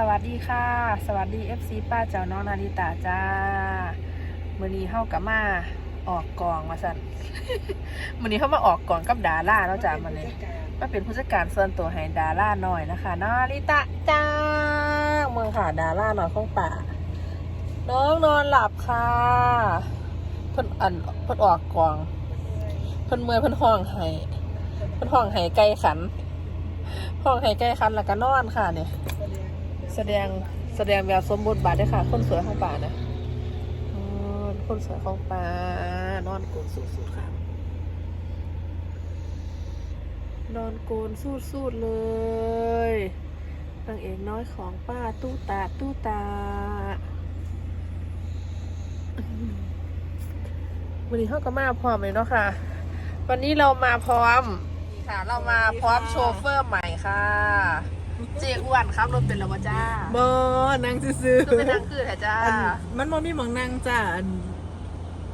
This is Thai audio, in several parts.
สวัสดีค่ะ สวัสดี FC ป้าเจ้าน้องนาริตาจ้ามื่อนี้เข้ากับมาออกกองมาสั่นมื่อนี้เข้ามาออกกองกับดาร่าเนาะจ้ามันนี้มาเป็นผู้จัดการส่วนตัวให้ดาร่าหน่อยนะคะนาริตะจ้าเมืองค่ะดาร่าหน่อยของป่าน้องนอนหลับค่ะเพิ่นอันเพิ่นออกกองเพิ่นเมื่อยเพิ่นห้องไห้เพิ่นห้องไห้ไกลขันห้องไห้ไกลขันแล้วก็นอนค่ะเนี่ย แสดงแสดงแบบสมบูรณ์บาทด้วยค่ะ คนสวยของป่านะอ๋อคนสวยของป่านอนโกนสุดๆค่ะนอนโกนสูดๆเลยนางเอกน้อยของป้าตู้ตาตู้ตาวันนี้เขาก็มาพร้อมเลยเนาะค่ะ วันนี้เรามาพร้อมนี่ค่ะ เรามาพร้อมโชเฟอร์ใหม่ค่ะ เจ๊อ้วนครับรถเป็นแล้ววะจ้าบอนางซื้อคือเป็นทางคือแท้จ้าอันมันบ่มีหมองนางจ้าอัน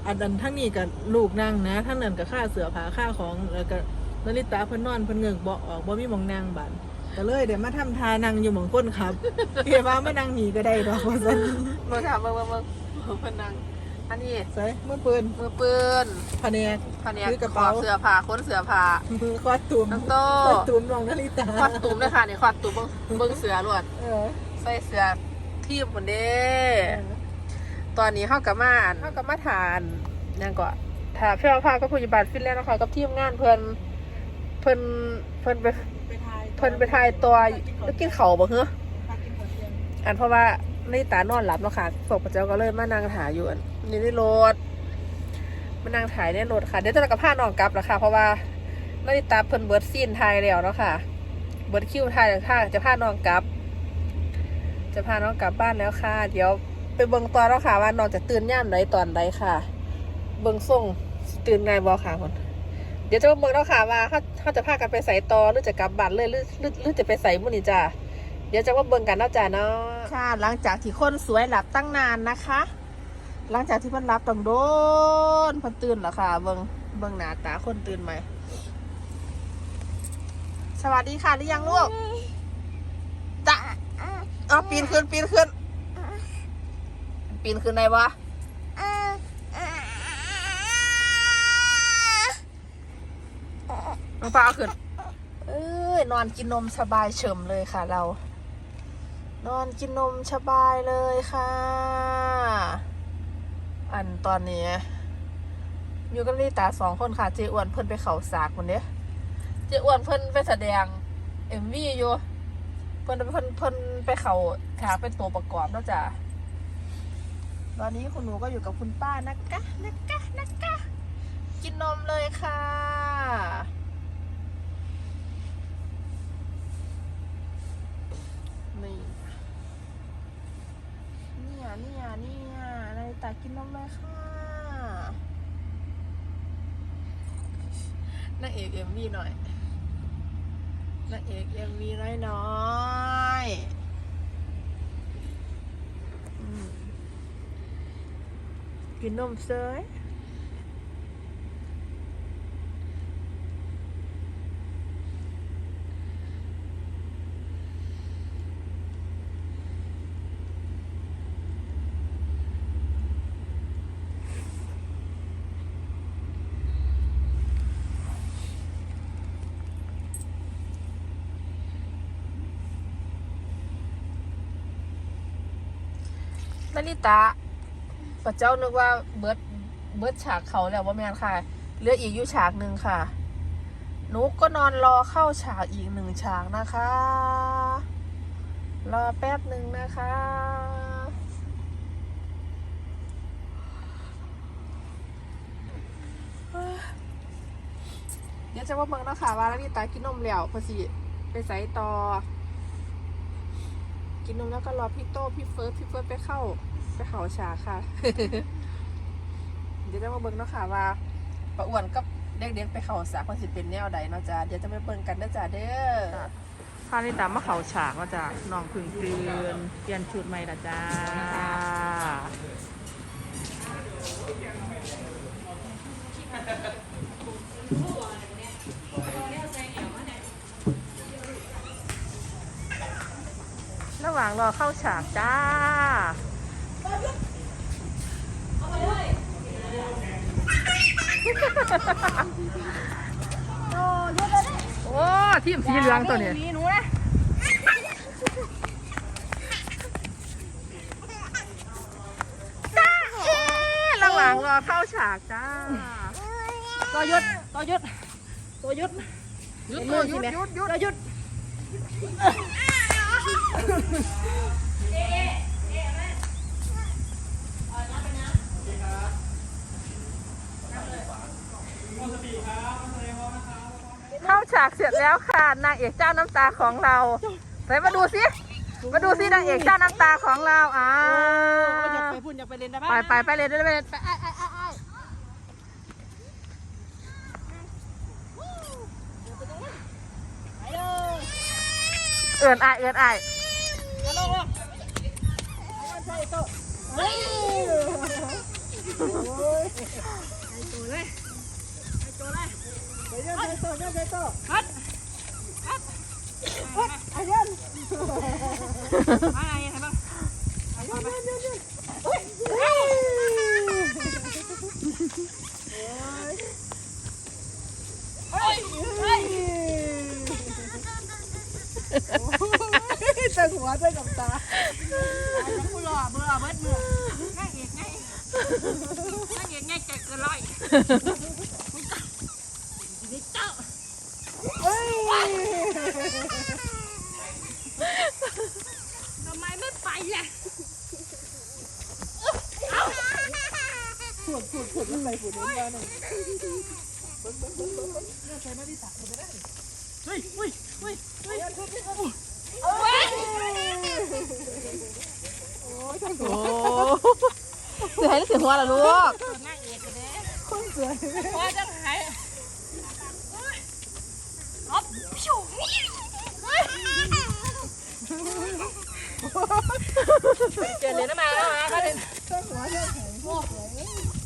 อันอันทั้งนี้กับลูกนางนะทั้งนั้นกับค่าเสือผาค่าของแล้วก็นาริตาเพิ่นนอนเพิ่นเงือกบ่ออกบ่มีหมองนางบัดก็เลยเดี๋ยวมาทำทานางอยู่หมองก้นครับเฮียว่าไม่นางหนีก็ได้ดอกว่าซั่นมาถามเบิ่งเบิ่งเบิ่งเบิ่งเพนนัง อันนี้ใส่มือปืนมือปืนแผนกพันเนียถือกระขอเป๋าเสือผ้าค้นเสือผ้ามือควัดตุ่มน้องโต้ควัดตุ่มรองนาริตาควัดตุ่มด้วยค่ะนี่ควัดตุ่มเบิ่งเบิ่งเสือลวดเออใส่เสือทีมหมดเด้ตอนนี้เฮากับมาอ่านเฮากับมาทานหยังก็ถ้าเพื่อพาก็ผู้ใหญ่บ้านฟินแลนด์นะคะกับทีมงานเพิ่นเพิ่นเพิ่นไปไปทายเพิ่นไปถ่ายตัวแล้วกินข้าวบ่เหรอพักกินข้าวเที่ยงอันเพราะว่าในตานอนหลับเนาะค่ะพวกพระเจ้าก็เลยมานั่งถ่ายอยู่อัน นี่ในรถมานั่งถ่ายในรถค่ะ เดี๋ยวจะกับผ้านอนกลับแล้วค่ะ เพราะว่านาฬิตาเพิ่นเบิร์ดซีนถ่ายแล้วเนาะค่ะ เบิร์ดคิวถ่ายแล้วค่ะ จะพานอนกลับ จะพาน้องกลับบ้านแล้วค่ะ เดี๋ยวไปเบิ่งตอนแล้วค่ะ ว่าน้องจะตื่นย่ามใดตอนใดค่ะ เบิ่งส่งตื่นไงบอค่ะคนเดี๋ยวจะมาเบิ่งแล้วค่ะว่าเขาเขาจะพากันไปใส่ตอหรือจะกลับบ้านเลยหรือหรือหรือจะไปใส่มื้อนี้จ้าเดี๋ยวจะมาเบิ่งกันเนาะจ้าเนาะค่ะ หลังจากที่คนสวยหลับตั้งนานนะคะ หลังจากที่เพิ่นหลับต้องโดนเพิ่นตื่นแล้วค่ะ เบิงเบิงหน้าตาคนตื่นไหม สวัสดีค่ะหรือยังลูกจ้าเอาปีนขึ้นปีนขึ้น ปีนขึ้นได้ปะน้องฟ้าเอาขึ้น เอ้ยนอนกินนมสบายเฉิมเลยค่ะเรา นอนกินนมสบายเลยค่ะ อันตอนนี้อยู่กันลี่ตาสองคนค่ะเจอ้วนเพิ่นไปเขาสากคนเนี้ยเจอ้วนเพิ่นไปแสดงเอ็มวีอยู่ เพิ่นเพิ่นเพิ่นไปเขาฉากเป็นตัวประกอบแล้วจ้ะตอนนี้คุณหนูก็อยู่กับคุณป้านะคะนะคะนะคะกินนมเลยค่ะ นี่เนี่ยเนี่ยเนี่ยอะไรตา กินนมเลยค่ะนางเอกเอ็มวีหน่อยนางเอกเอ็มวีน้อยน้อยกินนมเซย นาริตะพระเจ้านึกว่าเบิร์ดเบิร์ดฉากเขาแล้วว่าแม่นค่ะเหลืออีกอยู่ฉากหนึ่งค่ะหนูก็นอนรอเข้าฉากอีกหนึ่งฉากนะคะ รอแป๊บหนึ่งนะคะ เดี๋ยวจะมาเบิ่งนะค่ะว่านาริตากินนมแล้วพอสิไปใส่ต่อ กินนมแล้วก็รอพี่โต้พี่เฟิร์สพี่เฟิร์สไปเข้า ไปเขาฉากค่ะ เดี๋ยวจะมาเบิ่งเนาะค่ะว่าประอ้วนกับเด็กๆไปเขาฉากคนสิเป็นแนวใดเนาะจ้าเดี๋ยวจะไปเบิ่งกันนะจ้าเด้อพานิตามาเขาฉากเนาะจ้าน้องพึ่งตื่นเปลี่ยนชุดใหม่ละจ้าระหว่างรอเข้าฉากจ้า โอ้ทีมสีเหลืองตัวนี้หนูนะจ้าเอ๊ะระหว่างรอเข้าฉากจ้าต่อยุดต่อยุดต่อยุดหยุดมือหสิยุดแม่หยุดหยุดต่อยุดเข้าฉากเสร็จแล้วค่ะนางเอกเจ้าน้ำตาของเราไปมาดูสิมาดูสินางเอกเจ้าน้ำตาของเราอ่าอยากไปพุ่นอยากไปเล่นได้ไปไปไปเลยไปเลยไปไอ้ไอ้ไอ้ไอ้เอื่อนไอ้ายเอื่อนไอ้ายลงลงใช่โตเฮ้ยโอ้ย จะหัวจะกับตาผู้หล่อเบื่อเบิดเมื่อนั่งเอกไงนั่งเอกไงใจเกินร้อย ให้ผู้เล่นบ้านเลยเบิ้งเบิ้งเบิ้งเบิ้งเบิ้งเลือกใช้มาที่ตักก็ได้เฮ้ยเฮ้ยเฮ้ยเฮ้ยโอ้ยโอ้ยโอ้เสือให้เสือหัวละลูกนั่งเอกเลยคนเสือว่าจะหายอ๊อฟพิวเกิดเลยนะมาแล้วนะก็เลยหัวเลือดไหลพวกเลย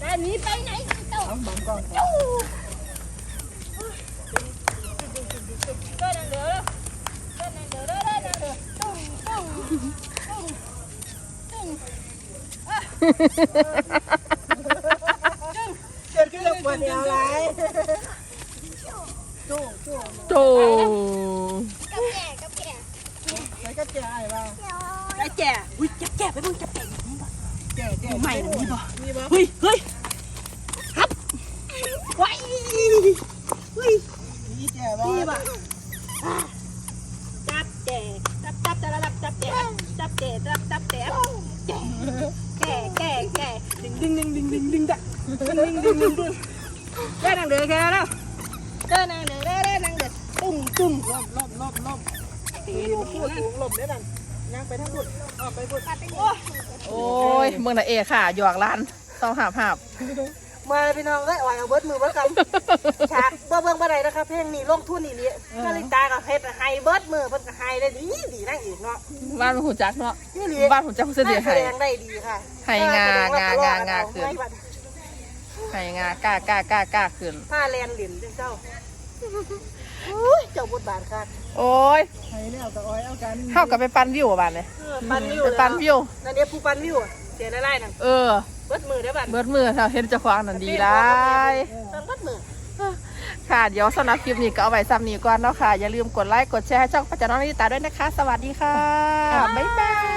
Đây, mí bay này. Không bấm con. Ha ha ha ha ha. มตุ้มลบลบลบลบตีนพูดหลบได้ดันย่างไปทั้งบุดออกไปบุดโอ้โอ้ยเมืองนาเอกค่ะ หยอกร้านต้องหาภาพมาเลยพี่น้องได้อ่อยเอาเบิดมือเบิดกันฉากเบิ่งเบิ่งบ่ได้นะครับเพลงนี้ลงทุนนี่นี่นาฬิตากับเฮ็ดไฮเบิดมือเพิ่นก็ไฮได้ดีดีนั่งอีกเนาะบ้านหูจักเนาะนี่นี่บ้านหูจักเสด็จแสไห้ดงได้ดีค่ะให้งางางางาขึ้นไห้งากล้ากล้ากล้ากล้าขึ้นผ้าแลนเหรียญเจ้า อุ้ยเจ้าบทบาทค่ะโอ้ยไฮแล้วก็อ้อยเอากันเข้ากับไปปันวิวอะบ้านเลยปันวิวไปปันวิวนั่นเดี๋ยวผู้ปันวิวเสียไล่ๆนั่นเออ เบิดมือได้บัดเบิดมือถ้าเห็นเจะควางนั่นดีไรต้นเบิดมือ ค่ะ เดี๋ยวสำหรับคลิปนี้ก็เอาไว้ซ้ำนี้ก่อนเนาะค่ะ อย่าลืมกดไลค์ กดแชร์ให้ช่องปัจจาน้องนิตาด้วยนะคะ สวัสดีค่ะ บ๊ายบาย